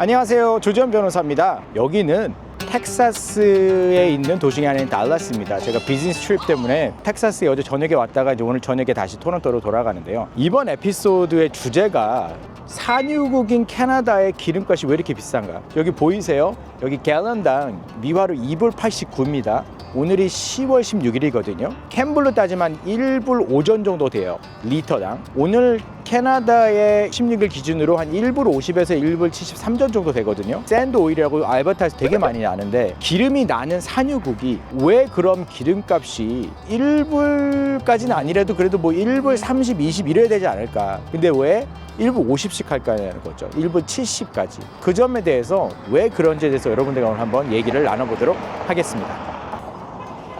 안녕하세요. 조지현 변호사입니다. 여기는 텍사스에 있는 도시 아닌 달라스입니다. 제가 비즈니스 트립 때문에 텍사스에 어제 저녁에 왔다가 이제 오늘 저녁에 다시 토론토로 돌아가는데요. 이번 에피소드의 주제가 산유국인 캐나다의 기름값이 왜 이렇게 비싼가? 여기 보이세요? 여기 갤런당 미화로 2불 89입니다. 오늘이 10월 16일이거든요. 캔블로 따지면 1불 오전 정도 돼요. 리터당. 오늘 캐나다의 16일 기준으로 한 1불 50에서 1불 73전 정도 되거든요. 샌드 오일이라고 알버타에서 되게 많이 나는데 기름이 나는 산유국이 왜 그럼 기름값이 1불까지는 아니라도 그래도 뭐 1불 30, 20 이래야 되지 않을까. 근데 왜 1불 50씩 할까라는 거죠. 1불 70까지. 그 점에 대해서 왜 그런지에 대해서 여러분들과 오늘 한번 얘기를 나눠보도록 하겠습니다.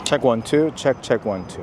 체크 원, 투, 체크, 체크 원, 투.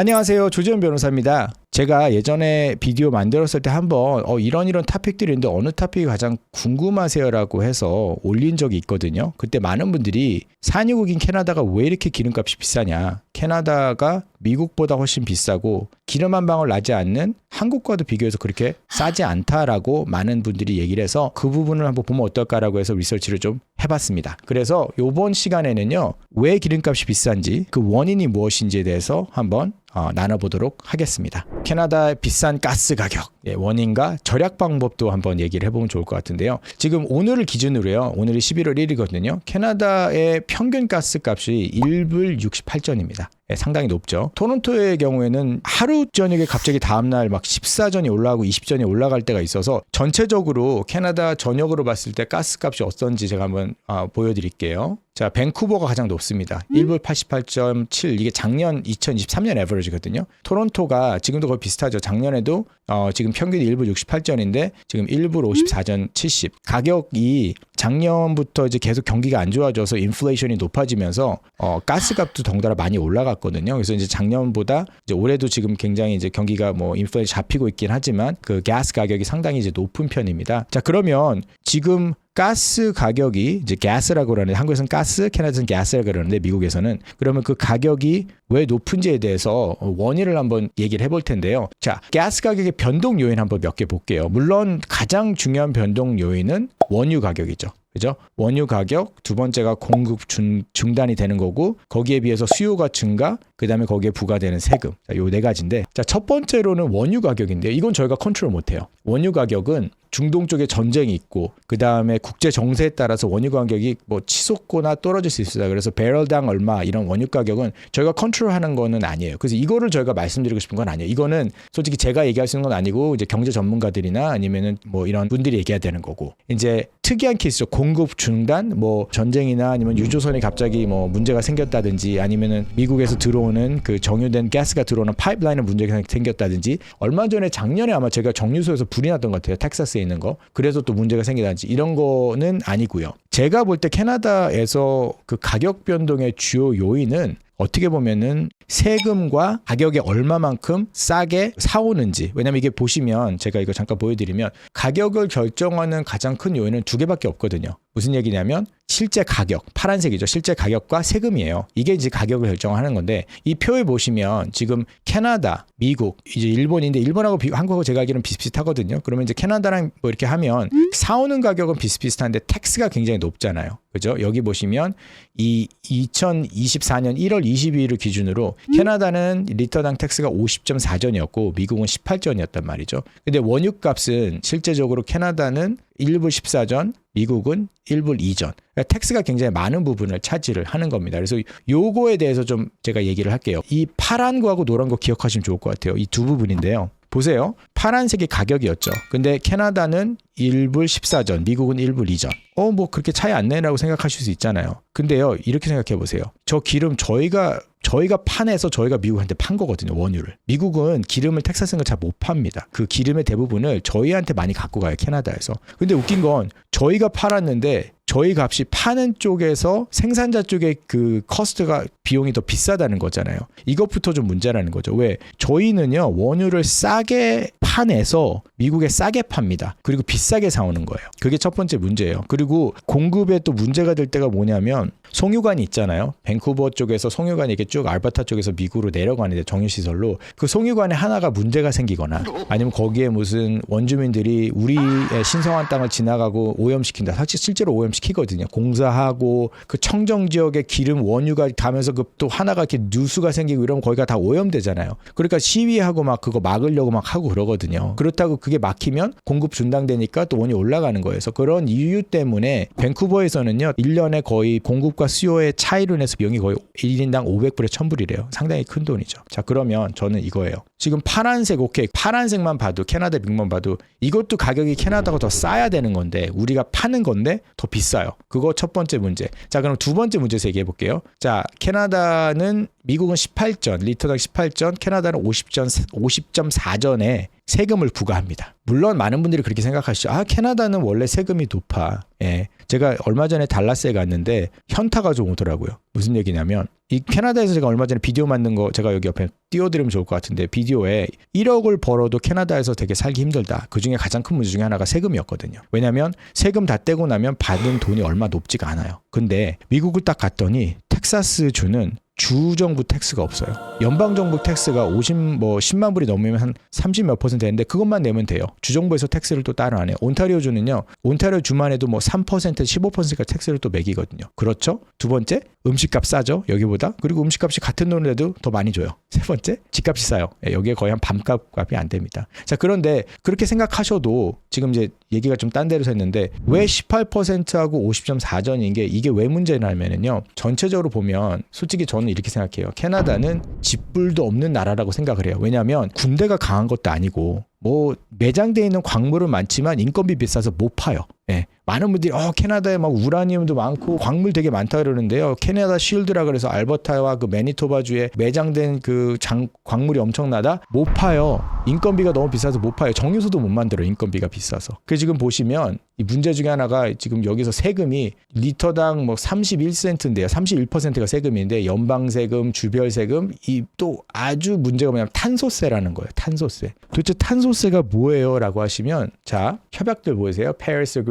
안녕하세요. 조지현 변호사입니다. 제가 예전에 비디오 만들었을 때 한번 어, 이런 이런 토픽들이 있는데 어느 토픽이 가장 궁금하세요라고 해서 올린 적이 있거든요. 그때 많은 분들이 산유국인 캐나다가 왜 이렇게 기름값이 비싸냐. 캐나다가 미국보다 훨씬 비싸고 기름 한 방울 나지 않는 한국과도 비교해서 그렇게 싸지 않다라고 많은 분들이 얘기를 해서 그 부분을 한번 보면 어떨까라고 해서 리서치를 좀 해봤습니다. 그래서 이번 시간에는요 왜 기름값이 비싼지 그 원인이 무엇인지에 대해서 한번 어, 나눠보도록 하겠습니다. 캐나다의 비싼 가스 가격 예, 원인과 절약 방법도 한번 얘기를 해보면 좋을 것 같은데요. 지금 오늘을 기준으로요. 오늘이 11월 1일이거든요. 캐나다의 평균 가스 값이 1불 68전입니다. 예, 상당히 높죠. 토론토의 경우에는 하루 저녁에 갑자기 다음날 막 14전이 올라가고 20전이 올라갈 때가 있어서 전체적으로 캐나다 전역으로 봤을 때 가스 값이 어떤지 제가 한번 아, 보여드릴게요. 자, 밴쿠버가 가장 높습니다. 1불 88.7 이게 작년 2023년 에버리지거든요. 토론토가 지금도 거의 비슷하죠. 작년에도 어, 지금 평균이 1불 68전인데 지금 1불 54전 70. 가격이 작년부터 이제 계속 경기가 안 좋아져서 인플레이션이 높아지면서 어, 가스값도 덩달아 많이 올라갔 거든요. 그래서 이제 작년보다 이제 올해도 지금 굉장히 이제 경기가 뭐 인플레이션 잡히고 있긴 하지만 그 가스 가격이 상당히 이제 높은 편입니다. 자, 그러면 지금 가스 가격이 이제 가스라고 그러는데 한국에서는 가스, 캐나다에서는 가스라고 그러는데 미국에서는 그러면 그 가격이 왜 높은지에 대해서 원인을 한번 얘기를 해볼 텐데요. 자, 가스 가격의 변동 요인 한번 몇 개 볼게요. 물론 가장 중요한 변동 요인은 원유 가격이죠. 그죠? 원유 가격, 두 번째가 공급 중, 중단이 되는 거고, 거기에 비해서 수요가 증가, 그 다음에 거기에 부과되는 세금. 자, 요 네 가지인데, 자, 첫 번째로는 원유 가격인데, 이건 저희가 컨트롤 못 해요. 원유 가격은 중동 쪽에 전쟁이 있고, 그 다음에 국제 정세에 따라서 원유 가격이 뭐 치솟거나 떨어질 수 있습니다. 그래서 배럴당 얼마 이런 원유 가격은 저희가 컨트롤 하는 거는 아니에요. 그래서 이거를 저희가 말씀드리고 싶은 건 아니에요. 이거는 솔직히 제가 얘기할 수 있는 건 아니고, 이제 경제 전문가들이나 아니면은 뭐 이런 분들이 얘기해야 되는 거고, 이제 특이한 케이스죠. 공급 중단, 뭐 전쟁이나 아니면 유조선이 갑자기 뭐 문제가 생겼다든지 아니면은 미국에서 들어오는 그 정유된 가스가 들어오는 파이프라인에 문제가 생겼다든지 얼마 전에 작년에 아마 제가 정유소에서 불이 났던 것 같아요. 텍사스에 있는 거. 그래서 또 문제가 생기다든지 이런 거는 아니고요. 제가 볼 때 캐나다에서 그 가격 변동의 주요 요인은 어떻게 보면은 세금과 가격이 얼마만큼 싸게 사오는지 왜냐면 이게 보시면 제가 이거 잠깐 보여드리면 가격을 결정하는 가장 큰 요인은 두 개밖에 없거든요. 무슨 얘기냐면 실제 가격 파란색이죠. 실제 가격과 세금이에요. 이게 이제 가격을 결정하는 건데 이 표에 보시면 지금 캐나다 미국 이제 일본인데 일본하고 비, 한국하고 제가 알기로는 비슷비슷하거든요. 그러면 이제 캐나다랑 뭐 이렇게 하면 사오는 가격은 비슷비슷한데 텍스가 굉장히 높잖아요 그죠 여기 보시면 이 2024년 1월 22일을 기준으로 캐나다는 리터당 텍스가 50.4전이었고 미국은 18전이었단 말이죠. 근데 원유 값은 실제적으로 캐나다는 1불 14전, 미국은 1불 2전. 그러니까 텍스가 굉장히 많은 부분을 차지를 하는 겁니다. 그래서 요거에 대해서 좀 제가 얘기를 할게요. 이 파란 거하고 노란 거 기억하시면 좋을 것 같아요. 이 두 부분인데요. 보세요. 파란색이 가격이었죠. 근데 캐나다는 1불 14전, 미국은 1불 2전. 어, 뭐 그렇게 차이 안 내라고 생각하실 수 있잖아요. 근데요, 이렇게 생각해 보세요. 저 기름 저희가 저희가 판에서 저희가 미국한테 판 거거든요, 원유를. 미국은 기름을 텍사스는 잘 못 팝니다. 그 기름의 대부분을 저희한테 많이 갖고 가요, 캐나다에서. 근데 웃긴 건 저희가 팔았는데 저희 값이 파는 쪽에서 생산자 쪽에 그 커스트가 비용이 더 비싸다는 거잖아요. 이것부터 좀 문제라는 거죠. 왜? 저희는요, 원유를 싸게 파내서 미국에 싸게 팝니다. 그리고 비싸게 사오는 거예요. 그게 첫 번째 문제예요. 그리고 공급에 또 문제가 될 때가 뭐냐면 송유관이 있잖아요. 밴쿠버 쪽에서 송유관이 이렇게 쭉 알버타 쪽에서 미국으로 내려가는데 정유시설로 그 송유관에 하나가 문제가 생기거나 아니면 거기에 무슨 원주민들이 우리의 신성한 땅을 지나가고 오염시킨다. 사실 실제로 오염시키거든요. 공사하고 그 청정 지역에 기름 원유가 가면서 그 또 하나가 이렇게 누수가 생기고 이러면 거기가 다 오염되잖아요. 그러니까 시위하고 막 그거 막으려고 막 하고 그러거든요. 그렇다고 그게 막히면 공급 중단되니까 또 원이 올라가는 거예요. 그래서 그런 이유 때문에 밴쿠버에서는요. 1년에 거의 공급과 수요의 차이로 인해서 비용이 거의 1인당 500불에 1000불이래요. 상당히 큰 돈이죠. 자, 그러면 저는 이거예요. 지금 파란색 오케이. 파란색만 봐도 캐나다 빅만 봐도 이것도 가격이 캐나다가 더 싸야 되는 건데 우리가 파는 건데 더 비싸요. 그거 첫 번째 문제. 자, 그럼 두 번째 문제에서 얘기해 볼게요. 자, 캐나다는 미국은 18전, 리터당 18전, 캐나다는 50전 50.4전에 세금을 부과합니다. 물론 많은 분들이 그렇게 생각하시죠. 아, 캐나다는 원래 세금이 높아. 예. 제가 얼마 전에 달라스에 갔는데 현타가 좀 오더라고요. 무슨 얘기냐면 이 캐나다에서 제가 얼마 전에 비디오 만든 거 제가 여기 옆에 띄워드리면 좋을 것 같은데 비디오에 1억을 벌어도 캐나다에서 되게 살기 힘들다. 그 중에 가장 큰 문제 중에 하나가 세금이었거든요. 왜냐하면 세금 다 떼고 나면 받은 돈이 얼마 높지가 않아요. 근데 미국을 딱 갔더니 텍사스 주는 주 정부 텍스가 없어요. 연방 정부 텍스가 50 뭐 10만 불이 넘으면 한 30 몇 퍼센트 되는데 그것만 내면 돼요. 주 정부에서 텍스를 또 따로 안 해요. 온타리오 주는요. 온타리오 주만 해도 뭐 3% 15%가 텍스를 또 매기거든요. 그렇죠? 두 번째 음식값 싸죠. 여기보다. 그리고 음식값이 같은 돈을 내도 더 많이 줘요. 세 번째 집값이 싸요. 예, 여기에 거의 한 반값 값이 안 됩니다. 자, 그런데 그렇게 생각하셔도 지금 이제 얘기가 좀 딴 데로 샜는데 왜 18%하고 50.4전인 게 이게 왜 문제냐면은요. 전체적으로 보면 솔직히 저는 이렇게 생각해요. 캐나다는 집불도 없는 나라라고 생각을 해요. 왜냐하면 군대가 강한 것도 아니고 뭐 매장돼 있는 광물은 많지만 인건비 비싸서 못 파요. 예. 많은 분들이 어 캐나다에 막 우라늄도 많고 광물 되게 많다 그러는데요. 캐나다 쉴드라 그래서 알버타와 그 매니토바주에 매장된 그 장, 광물이 엄청나다 못 파요. 인건비가 너무 비싸서 못 파요. 정유소도 못 만들어 인건비가 비싸서. 그 지금 보시면 이 문제 중에 하나가 지금 여기서 세금이 리터당 뭐 31센트인데요. 31%가 세금인데 연방 세금, 주별 세금 이 또 아주 문제가 뭐냐면 탄소세라는 거예요. 탄소세. 도대체 탄소세가 뭐예요라고 하시면 자, 협약들 보이세요?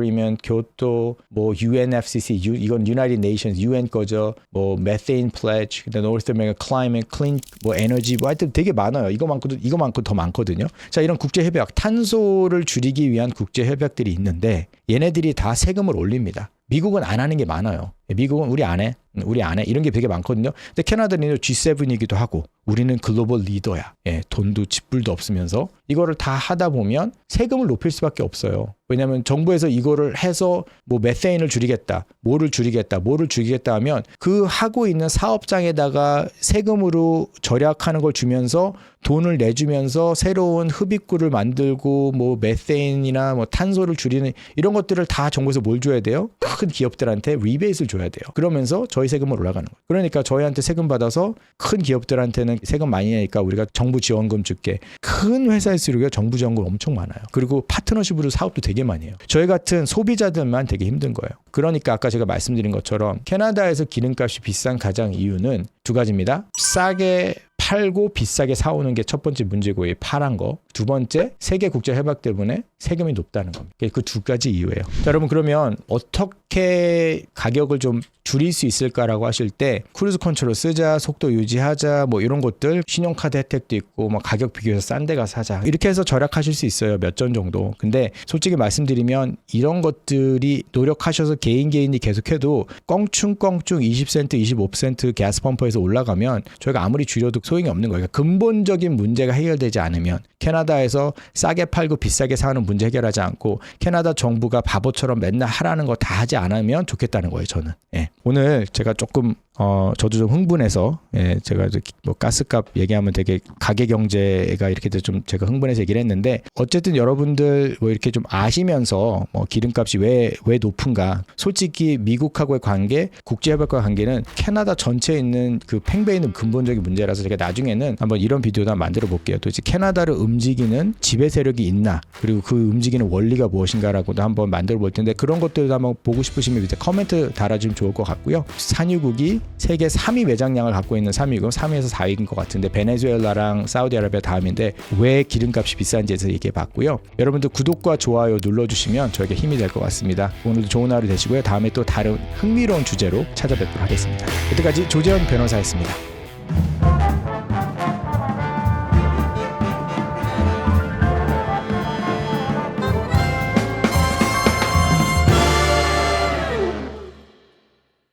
Agreement, 교토, 뭐 UNFCC, U, 이건 United Nations UN 거죠. 뭐 Methane Pledge, 그다음 North America Climate, Clean, 뭐 에너지, 뭐 하여튼 되게 많아요. 이거 많고 이거 많고 더 많거든요. 자, 이런 국제 협약, 탄소를 줄이기 위한 국제 협약들이 있는데 얘네들이 다 세금을 올립니다. 미국은 안 하는 게 많아요. 미국은 우리 안 해. 우리 안 해. 이런 게 되게 많거든요. 근데 캐나다는 G7이기도 하고 우리는 글로벌 리더야. 예, 돈도 집불도 없으면서 이거를 다 하다 보면 세금을 높일 수밖에 없어요. 왜냐하면 정부에서 이거를 해서 뭐 메세인을 줄이겠다, 뭐를 줄이겠다, 뭐를 줄이겠다 하면 그 하고 있는 사업장에다가 세금으로 절약하는 걸 주면서 돈을 내주면서 새로운 흡입구를 만들고 뭐 메세인이나 뭐 탄소를 줄이는 이런 것들을 다 정부에서 뭘 줘야 돼요? 큰 기업들한테 리베이트를 줘야 돼요. 그러면서 저희 세금을 올라가는 거예요. 그러니까 저희한테 세금 받아서 큰 기업들한테는 세금 많이 내니까 우리가 정부 지원금 줄게. 큰 회사일수록 정부 지원금 엄청 많아요. 그리고 파트너십으로 사업도 되게 많이 해요. 저희 같은 소비자들만 되게 힘든 거예요. 그러니까 아까 제가 말씀드린 것처럼 캐나다에서 기름값이 비싼 가장 이유는 두 가지입니다. 싸게 팔고 비싸게 사오는 게 첫 번째 문제고 이 파란 거. 두 번째 세계 국제 협약 때문에 세금이 높다는 겁니다. 그 두 가지 이유예요. 자, 여러분 그러면 어떻게 가격을 좀 줄일 수 있을까라고 하실 때 크루즈 컨트롤 쓰자, 속도 유지하자, 뭐 이런 것들 신용카드 혜택도 있고 뭐 가격 비교해서 싼 데 가서 사자 이렇게 해서 절약하실 수 있어요 몇 전 정도. 근데 솔직히 말씀드리면 이런 것들이 노력하셔서 개인 개인이 계속해도 껑충껑충 20센트, 25센트 가스 펌프에서 올라가면 저희가 아무리 줄여도 소 용이 없는 거예요. 그러니까 근본적인 문제가 해결되지 않으면 캐나다에서 싸게 팔고 비싸게 사는 문제 해결하지 않고 캐나다 정부가 바보처럼 맨날 하라는 거 다 하지 않으면 좋겠다는 거예요. 저는. 예. 오늘 제가 조금 어 저도 좀 흥분해서 예 제가 뭐 가스값 얘기하면 되게 가계 경제가 이렇게 좀 제가 흥분해서 얘기를 했는데 어쨌든 여러분들 뭐 이렇게 좀 아시면서 뭐 기름값이 왜 왜 높은가 솔직히 미국하고의 관계 국제협약과 관계는 캐나다 전체에 있는 그 팽배에 있는 근본적인 문제라서 제가 나중에는 한번 이런 비디오도 한번 만들어 볼게요 도대체 캐나다를 움직이는 지배 세력이 있나 그리고 그 움직이는 원리가 무엇인가라고도 한번 만들어 볼 텐데 그런 것들도 한번 보고 싶으시면 밑에 커멘트 달아주면 좋을 것 같고요. 산유국이 세계 3위 매장량을 갖고 있는 산유국 3위에서 4위인 것 같은데 베네수엘라랑 사우디아라비아 다음인데 왜 기름값이 비싼지에서 얘기해 봤고요. 여러분들 구독과 좋아요 눌러주시면 저에게 힘이 될 것 같습니다. 오늘도 좋은 하루 되시고요. 다음에 또 다른 흥미로운 주제로 찾아뵙도록 하겠습니다. 여태까지 조재현 변호사였습니다.